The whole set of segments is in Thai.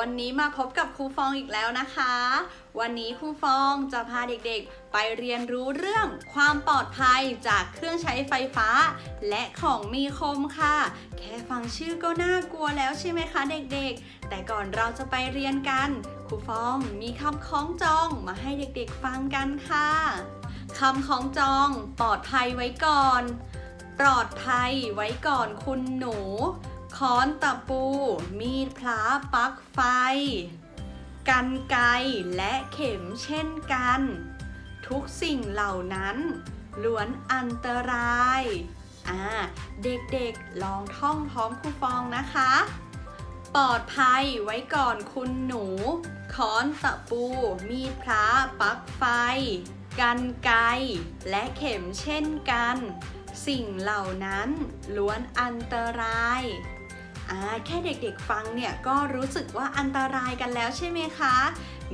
วันนี้มาพบกับครูฟองอีกแล้วนะคะ วันนี้ครูฟองจะพาเด็กๆ ไปเรียนรู้เรื่องความปลอดภัยจากเครื่องใช้ไฟฟ้า และของมีคมค่ะ แค่ฟังชื่อก็น่ากลัวแล้วใช่ไหมคะเด็กๆ แต่ก่อนเราจะไปเรียนกัน ครูฟองมีคำคล้องจองมาให้เด็กๆฟังกันค่ะคำคล้องจอง ปลอดภัยไว้ก่อน ปลอดภัยไว้ก่อนคุณหนู ค้อนตะปู มีดพลาปลั๊กไฟ กันไกและเข็มเช่นกัน ทุกสิ่งเหล่านั้นล้วนอันตรายอ่าเด็กๆลองท่องพร้อมครูฟองนะคะ ปลอดภัยไว้ก่อนคุณหนู ค้อนตะปู มีดพลาปลั๊กไฟ กันไกและเข็มเช่นกันสิ่งเหล่านั้นล้วนอันตราย อ่าแค่เด็กๆฟังเนี่ยก็รู้สึกว่าอันตรายกันแล้วใช่ไหมคะ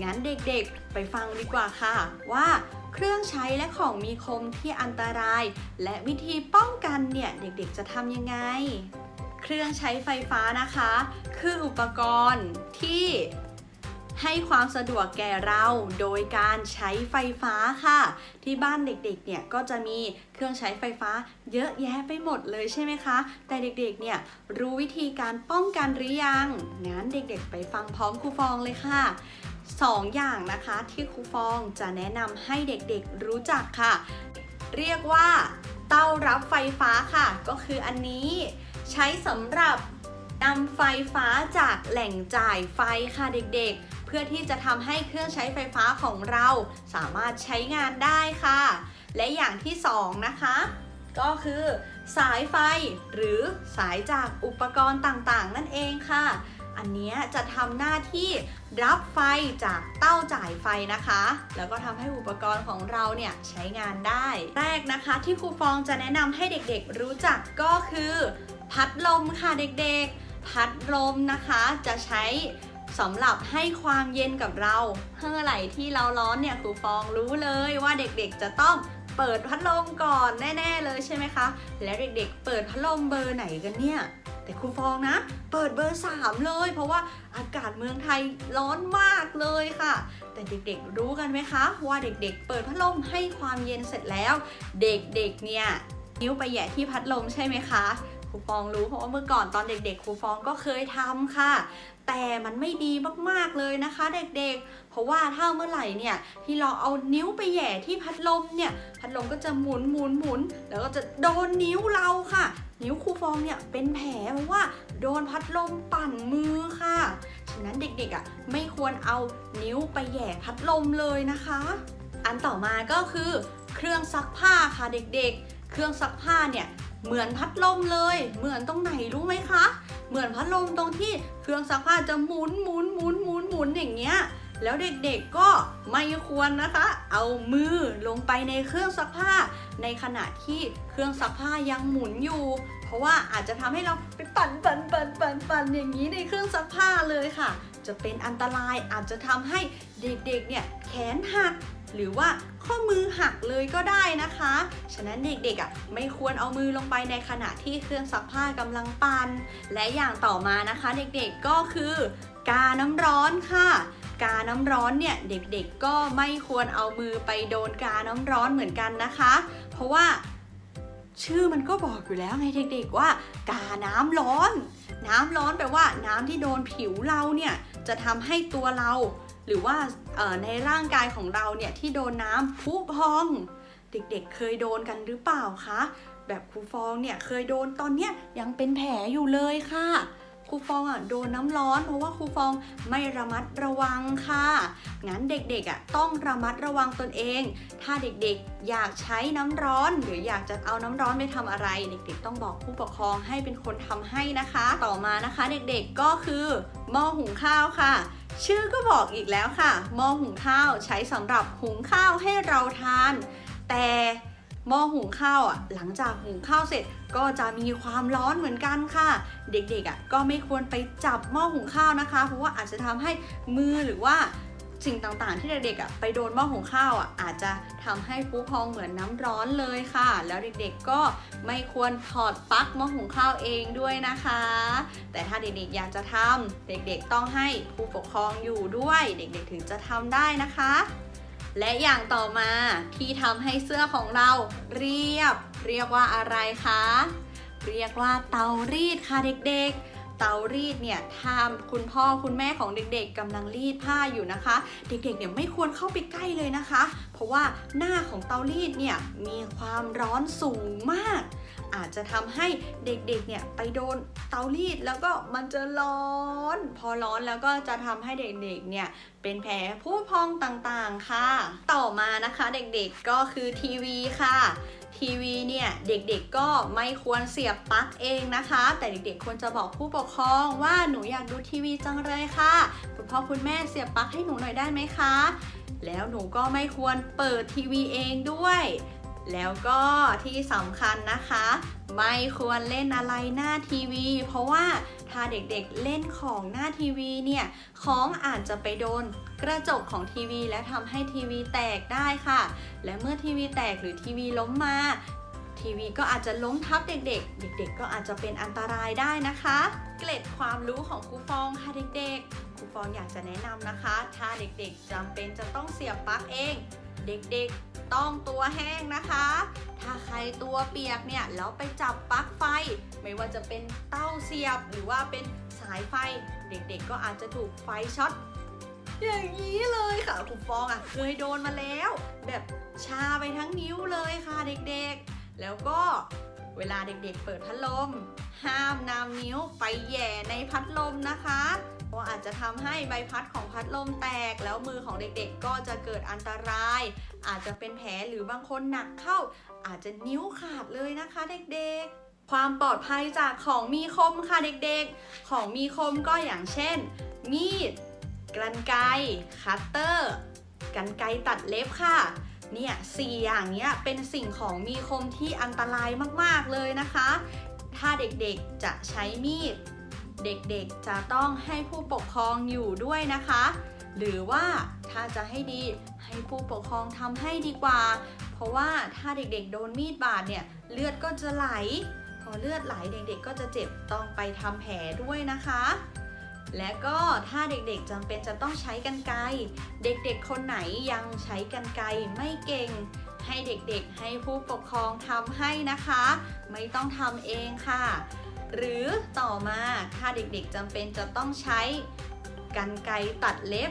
งั้นเด็กๆไปฟังดีกว่าค่ะ ว่าเครื่องใช้และของมีคมที่อันตราย และวิธีป้องกันเนี่ยเด็กๆจะทำยังไง เครื่องใช้ไฟฟ้านะคะ คืออุปกรณ์ที่ ให้ความสะดวกแก่เราโดยการใช้ไฟฟ้าค่ะ ที่บ้านเด็กๆ เนี่ยก็จะมีเครื่องใช้ไฟฟ้าเยอะแยะไปหมดเลยใช่ไหมคะ แต่เด็กๆ เนี่ยรู้วิธีการป้องกันหรือยัง งั้นเด็กๆ ไปฟังพร้อมครูฟองเลยค่ะสองอย่างนะคะที่ครูฟองจะแนะนำให้เด็กๆรู้จักค่ะ เรียกว่าเต้ารับไฟฟ้าค่ะ ก็คืออันนี้ใช้สำหรับนำไฟฟ้าจากแหล่งจ่ายไฟค่ะเด็กๆ เพื่อที่จะทำให้เครื่องใช้ไฟฟ้าของเราสามารถใช้งานได้ค่ะ และอย่างที่สองนะคะ ก็คือ สายไฟหรือสายจากอุปกรณ์ต่างๆ นั่นเองค่ะ อันนี้จะทำหน้าที่รับไฟจากเต้าจ่ายไฟนะคะ แล้วก็ทำให้อุปกรณ์ของเราเนี่ยใช้งานได้ แรกนะคะที่ครูฟองจะแนะนำให้เด็กๆรู้จักก็คือ พัดลมค่ะเด็กๆ พัดลมนะคะจะใช้ สำหรับให้ความเย็นกับเราเมื่อไหร่ที่เราร้อนเนี่ยครูฟองรู้เลยว่าเด็กๆจะต้องเปิดพัดลมก่อนแน่ๆเลยใช่ไหมคะ แล้วเด็กๆ เปิดพัดลมเบอร์ไหนกันเนี่ยแต่ครูฟองนะ เปิดเบอร์ 3 เลย เพราะว่าอากาศเมืองไทยร้อนมากเลยค่ะ แต่เด็กๆรู้กันไหมคะ ว่าเด็กๆ เปิดพัดลมให้ความเย็นเสร็จแล้ว เด็กๆเนี่ยนิ้วไปแหย่ที่พัดลมใช่ไหมคะ ครูฟองรู้เพราะว่าเมื่อก่อนตอนเด็กๆครูฟองก็เคยทำค่ะ แต่มันไม่ดีมากๆเลยนะคะ เด็กๆ เพราะว่าถ้าเมื่อไหร่เนี่ยที่เราเอานิ้วไปแหย่ที่พัดลมเนี่ยพัดลมก็จะหมุนหมุนหมุนแล้วก็จะโดนนิ้วเราค่ะ นิ้วครูฟองเนี่ยเป็นแผลเพราะว่าโดนพัดลมปั่นมือค่ะฉะนั้นเด็กๆอะไม่ควรเอานิ้วไปแหย่พัดลมเลยนะคะ อันต่อมาก็คือเครื่องซักผ้าค่ะเด็กๆ เครื่องซักผ้าเนี่ย เหมือนพัดลมเลย เหมือนตรงไหนรู้ไหมคะ เหมือนพัดลมตรงที่เครื่องซักผ้าจะหมุนหมุนหมุนหมุนหมุนอย่างเงี้ย แล้วเด็กๆก็ไม่ควรนะคะ เอามือลงไปในเครื่องซักผ้า ในขณะที่เครื่องซักผ้ายังหมุนอยู่ เพราะว่าอาจจะทำให้เราไปปั่นปั่นปั่นปั่นปั่นอย่างนี้ในเครื่องซักผ้าเลยค่ะ จะเป็นอันตรายอาจจะทำให้เด็กๆเนี่ยแขนหัก หรือว่าข้อมือหักเลยก็ได้นะคะ ฉะนั้นเด็กๆอะไม่ควรเอามือลงไปในขณะที่เครื่องซักผ้ากำลังปั่น และอย่างต่อมานะคะ เด็กๆก็คือกาน้ำร้อนค่ะกาน้ำร้อนเนี่ยเด็กๆก็ไม่ควรเอามือไปโดนกาน้ำร้อนเหมือนกันนะคะ เพราะว่า ชื่อมันก็บอกอยู่แล้วไงเด็กๆว่า กาน้ำร้อน น้ำร้อนแปลว่าน้ำที่โดนผิวเราเนี่ยจะทำให้ตัวเรา หรือว่าในร่างกายของเราเนี่ยที่โดนน้ำพุพอง เด็กๆเคยโดนกันหรือเปล่าคะ แบบครูฟองเนี่ยเคยโดนตอนเนี้ยยังเป็นแผลอยู่เลยค่ะ ครูฟองอะโดนน้ำร้อนเพราะว่าครูฟองไม่ระมัดระวังค่ะ งั้นเด็กๆอะต้องระมัดระวังตนเอง ถ้าเด็กๆอยากใช้น้ำร้อน หรืออยากจะเอาน้ำร้อนไปทำอะไร เด็กๆ ต้องบอกผู้ปกครองให้เป็นคนทำให้นะคะ ต่อมานะคะ เด็กๆก็คือหม้อหุงข้าวค่ะชื่อก็บอกอีกแล้วค่ะหม้อหุงข้าวใช้สำหรับหุงข้าวให้เราทาน แต่ หม้อหุงข้าวอะหลังจากหุงข้าวเสร็จก็จะมีความร้อนเหมือนกันค่ะ เด็กๆอะก็ไม่ควรไปจับหม้อหุงข้าวนะคะ เพราะว่าอาจจะทำให้มือหรือว่าสิ่งต่างๆ ที่เด็กๆอะไปโดนหม้อหุงข้าวอะอาจจะทำให้ผู้พองเหมือนน้ำร้อนเลยค่ะ แล้วเด็กๆก็ไม่ควรถอดปลั๊กหม้อหุงข้าวเองด้วยนะคะ แต่ถ้าเด็กๆอยากจะทำเด็กๆต้องให้ผู้ปกครองอยู่ด้วย เด็กๆถึงจะทำได้นะคะ และอย่างต่อมาที่ทำให้เสื้อของเราเรียบ เรียกว่าอะไรคะ เรียกว่าเตารีดค่ะเด็กๆเตารีดเนี่ยถ้าคุณพ่อคุณแม่ของเด็กๆกำลังรีดผ้าอยู่นะคะ เด็กๆเนี่ยไม่ควรเข้าไปใกล้เลยนะคะ เพราะว่าหน้าของเตารีดเนี่ยมีความร้อนสูงมาก อาจจะทำให้เด็กๆเนี่ยไปโดนเตารีดแล้วก็มันจะร้อน พอร้อนแล้วก็จะทำให้เด็กๆเนี่ยเป็นแผลผู้พองต่างๆค่ะ ต่อมานะคะเด็กๆก็คือทีวีค่ะทีวีเนี่ยเด็กๆก็ไม่ควรเสียบปลั๊กเองนะคะ แต่เด็กๆควรจะบอกผู้ปกครองว่าหนูอยากดูทีวีจังเลยค่ะคุณพ่อคุณแม่เสียบปลั๊กให้หนูหน่อยได้ไหมคะ แล้วหนูก็ไม่ควรเปิดทีวีเองด้วย แล้วก็ที่สำคัญนะคะ ไม่ควรเล่นอะไรหน้าทีวี เพราะว่าถ้าเด็กๆเล่นของหน้าทีวีเนี่ยของอาจจะไปโดนกระจกของทีวี และทำให้ทีวีแตกได้ค่ะ และเมื่อทีวีแตกหรือทีวีล้มมาทีวีก็อาจจะล้มทับเด็กๆ เด็ก ๆ ก็อาจจะเป็นอันตรายได้นะคะ เกล็ดความรู้ของครูฟองค่ะเด็กๆ ครูฟองอยากจะแนะนำนะคะ ถ้าเด็กๆจำเป็นจะต้องเสียบปลั๊กเอง เด็กๆ ต้องตัวแห้งนะคะ ถ้าใครตัวเปียกเนี่ยแล้วไปจับปลั๊กไฟ ไม่ว่าจะเป็นเต้าเสียบหรือว่าเป็นสายไฟ เด็กๆ ก็อาจจะถูกไฟช็อตอย่างนี้เลยค่ะคุณฟองอะเคยโดนมาแล้ว แบบชาไปทั้งนิ้วเลยค่ะเด็กๆ แล้วก็ เวลาเด็กๆ เปิดพัดลม ห้ามนำนิ้วไปแย่ในพัดลมนะคะเพราะอาจจะทำให้ใบพัดของพัดลมแตก แล้วมือของเด็กๆ ก็จะเกิดอันตราย อาจจะเป็นแผลหรือบางคนหนักเข้า อาจจะนิ้วขาดเลยนะคะเด็กๆ ความปลอดภัยจากของมีคมค่ะเด็กๆ ของมีคมก็อย่างเช่น มีดกรรไกรคัตเตอร์กรรไกรตัดเล็บค่ะ เนี่ยสี่อย่างเนี้ยเป็นสิ่งของมีคมที่อันตรายมากๆเลยนะคะ ถ้าเด็กๆจะใช้มีด เด็กๆจะต้องให้ผู้ปกครองอยู่ด้วยนะคะ หรือว่าถ้าจะให้ดีให้ผู้ปกครองทำให้ดีกว่า เพราะว่าถ้าเด็กๆ โดนมีดบาดเนี่ยเลือดก็จะไหล พอเลือดไหลเด็กๆ ก็จะเจ็บต้องไปทำแผลด้วยนะคะ และก็ถ้าเด็กๆจำเป็นจะต้องใช้กันไกรเด็กๆ คนไหนยังใช้กันไกรไม่เก่ง ให้เด็กๆ ให้ผู้ปกครองทำให้นะคะ ไม่ต้องทำเองค่ะ หรือต่อมาถ้าเด็กๆจำเป็นจะต้องใช้กันไกรตัดเล็บ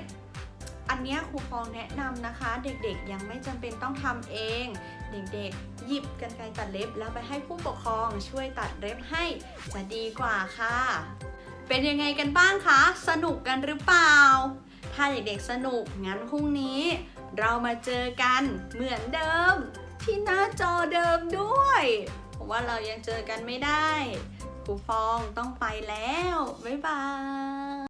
อันนี้ครูฟองแนะนำนะคะ เด็กๆยังไม่จำเป็นต้องทำเอง เด็กๆ หยิบกันไกรตัดเล็บ แล้วไปให้ผู้ปกครองช่วยตัดเล็บให้จะดีกว่าค่ะ เป็นยังไงกันบ้างคะ สนุกกันหรือเปล่า ถ้าเด็กๆสนุก งั้นพรุ่งนี้ เรามาเจอกันเหมือนเดิม ที่หน้าจอเดิมด้วยผมว่าเรายังเจอกันไม่ได้ครูฟองต้องไปแล้ว บ๊ายบาย